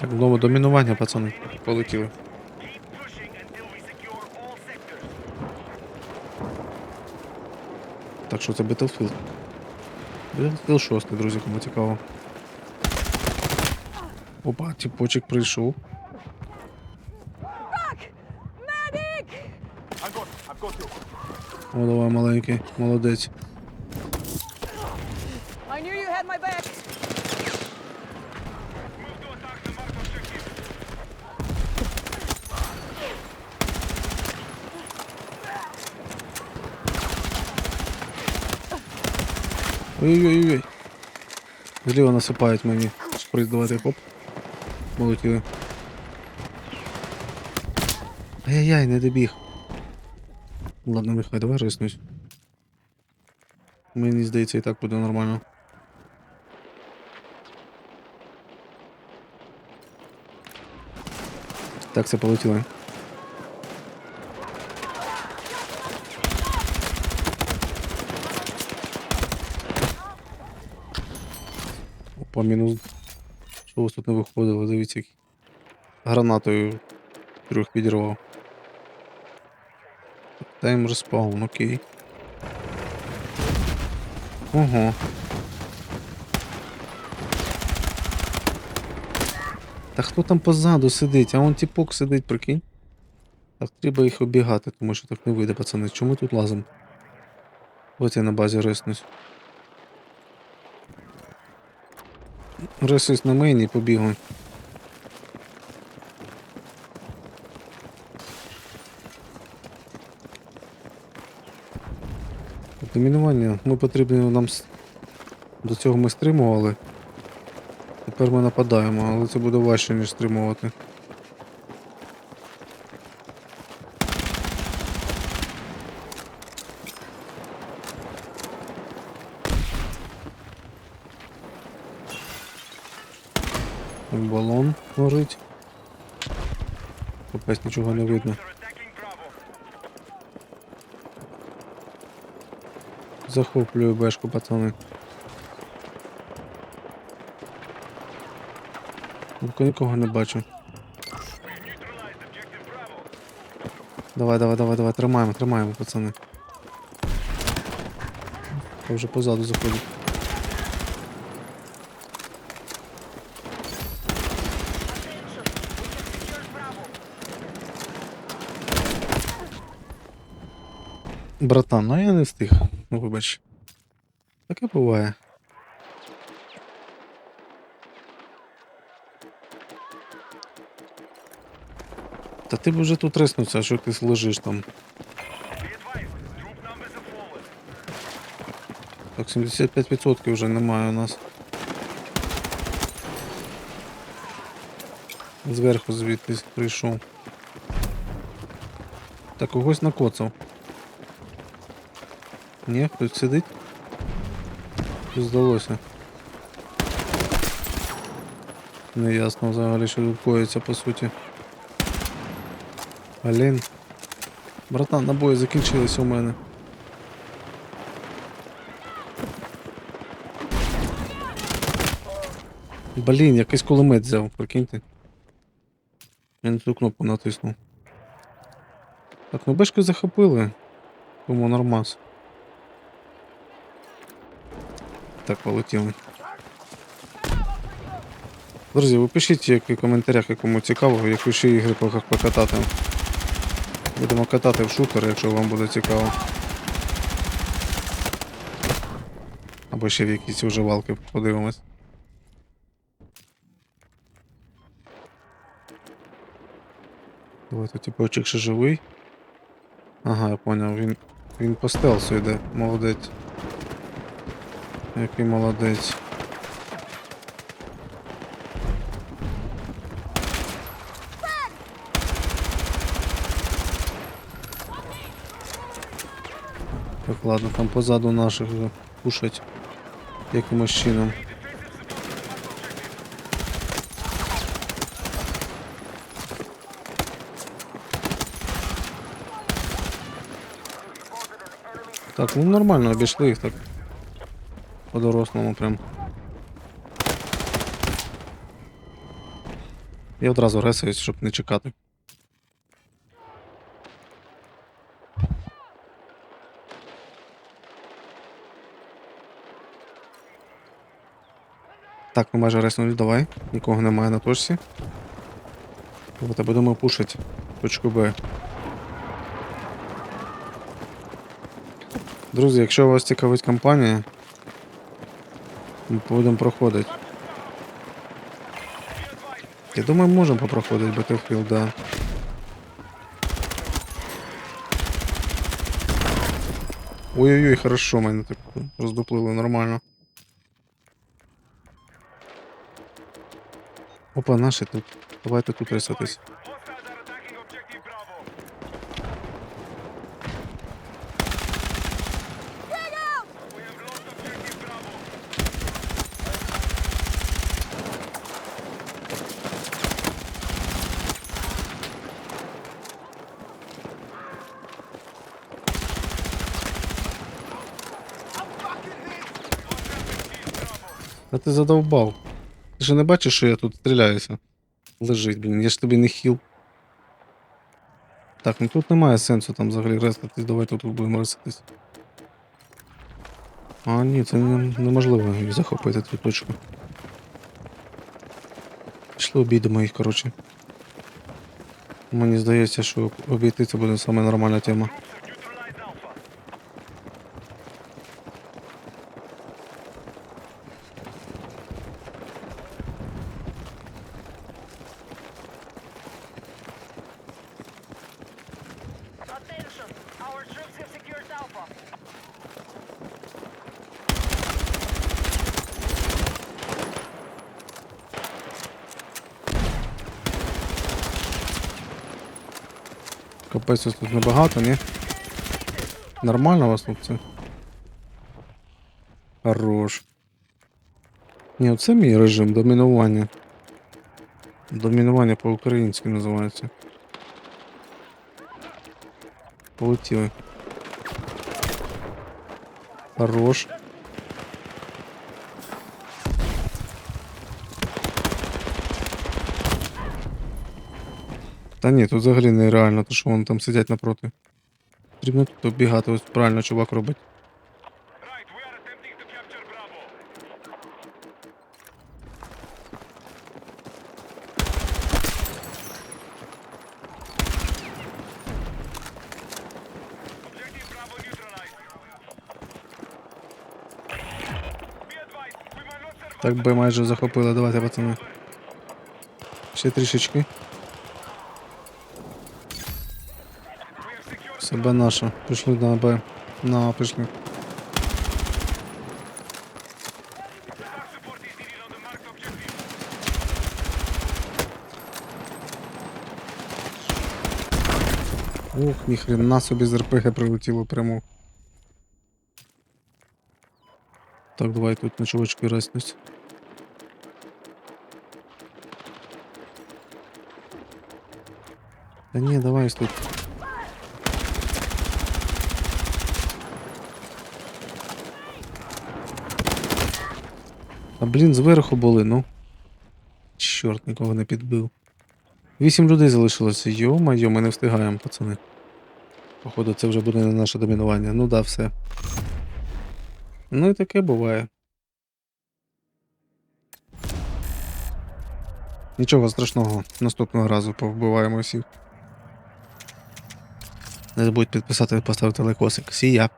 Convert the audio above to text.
Так, знову домінування, пацани. Полетіли. Так що це Battlefield. Battlefield 6, друзі, кому цікаво. Опа, тіпочек прийшов. О, давай, маленький, молодець. I knew you had my back. Ой-ой-ой. Зліва насипають мені. Шприц, давайте, хоп. Молотіли. Ай-яй-яй, не добіг. Ладно, Михай, давай риснусь. Мені здається, і так буде нормально. Так, це полетіли. Мінус. Що у вас тут не виходило? Дивіться. Гранатою трьох підірвав. Тайм респаун, окей. Ого. Та хто там позаду сидить? А он тіпок сидить, прикинь. Так, треба їх обігати, тому що так не вийде, пацани. Чому тут лазимо? Ось я на базі риснусь. Рисусь на мейні і. Домінування. Ми потрібно нам до цього ми стримували. Тепер ми нападаємо, але це буде важче, ніж стримувати. Там Балон. Капець нічого не видно. Захоплюю бешку, пацани. Поки нікого не бачу. Давай, давай, давай, давай, тримаємо, тримаємо, пацани. Вже позаду заходить. Братан, ну я не встиг. Ну вибач. Таке буває. Та ти б вже тут риснувся, що ти лежиш там. Так, 75% вже немає у нас. Зверху звідти прийшов. Так, когось накоцав. Ні, хтось сидить? Здалося? Неясно взагалі, що тут коїться по суті. Блін. Братан, набої закінчилися у мене. Блін, якийсь кулемет взяв, прикиньте. Я не ту кнопку натиснув. Так, ну бешку захопили. Тому нормас. Так, полетіли. Друзі, ви пишіть як в коментарях, якому цікаво, яку ще ігри пок- покатати. Будемо катати в шутер, якщо вам буде цікаво. Або ще в якісь виживалки подивимось. Давай тут ще живий. Ага, я поняв, він. Він по стелсу йде, молодець. Який молодець. Так, ладно, там позаду наших вже кушать якимось чином. Так, ну нормально, обійшли їх так. По-дорослому прям. Я одразу ресаюсь, щоб не чекати. Так, ми майже реснули, давай. Нікого немає на точці. Давайте будемо пушить точку Б. Друзі, якщо вас цікавить компанія, будемо проходити. Я думаю, можемо попроходити Battlefield, да. Ой-ой-ой, хорошо, мене так роздуплило нормально. Опа, наші тут. Давайте тут рисатись. А ти задовбав. Ти ж не бачиш, що я тут стріляюся? Лежить, блін, я ж тобі не хіл. Так, ну тут немає сенсу там взагалі рестатись, давайте тут будемо рестатись. А, ні, це не, неможливо захопити цю точку. Пішли обійдемо їх, коротше. Мені здається, що обійти це буде саме нормальна тема. Капець ось тут небагато, ні? Нормально у вас тут це? Хорош. Ні, оце мій режим домінування. Домінування по-українськи називається. Полетіли. Хорош. Та ні, тут взагалі нереально, то що вони там сидять напроти. Потрібно тут оббігати, ось правильно чувак робить. Так би майже захопили, давайте, пацани. Ще трішечки. Secured Себе наша. Пішли на Б. На, пішли. Ух, ніхрена собі з РПГ прилетіло прямо. Так, давай тут на чувачки реснусь. Та ні, давай тут. А блін, зверху були, ну. Чорт, нікого не підбив. Вісім людей залишилося. Йо-майо, ми не встигаємо, пацани. Походу, це вже буде не наше домінування. Ну да, все. Ну і таке буває. Нічого страшного, наступного разу повбиваємо всіх. Не забудь підписати і поставити лайкосик. Сія.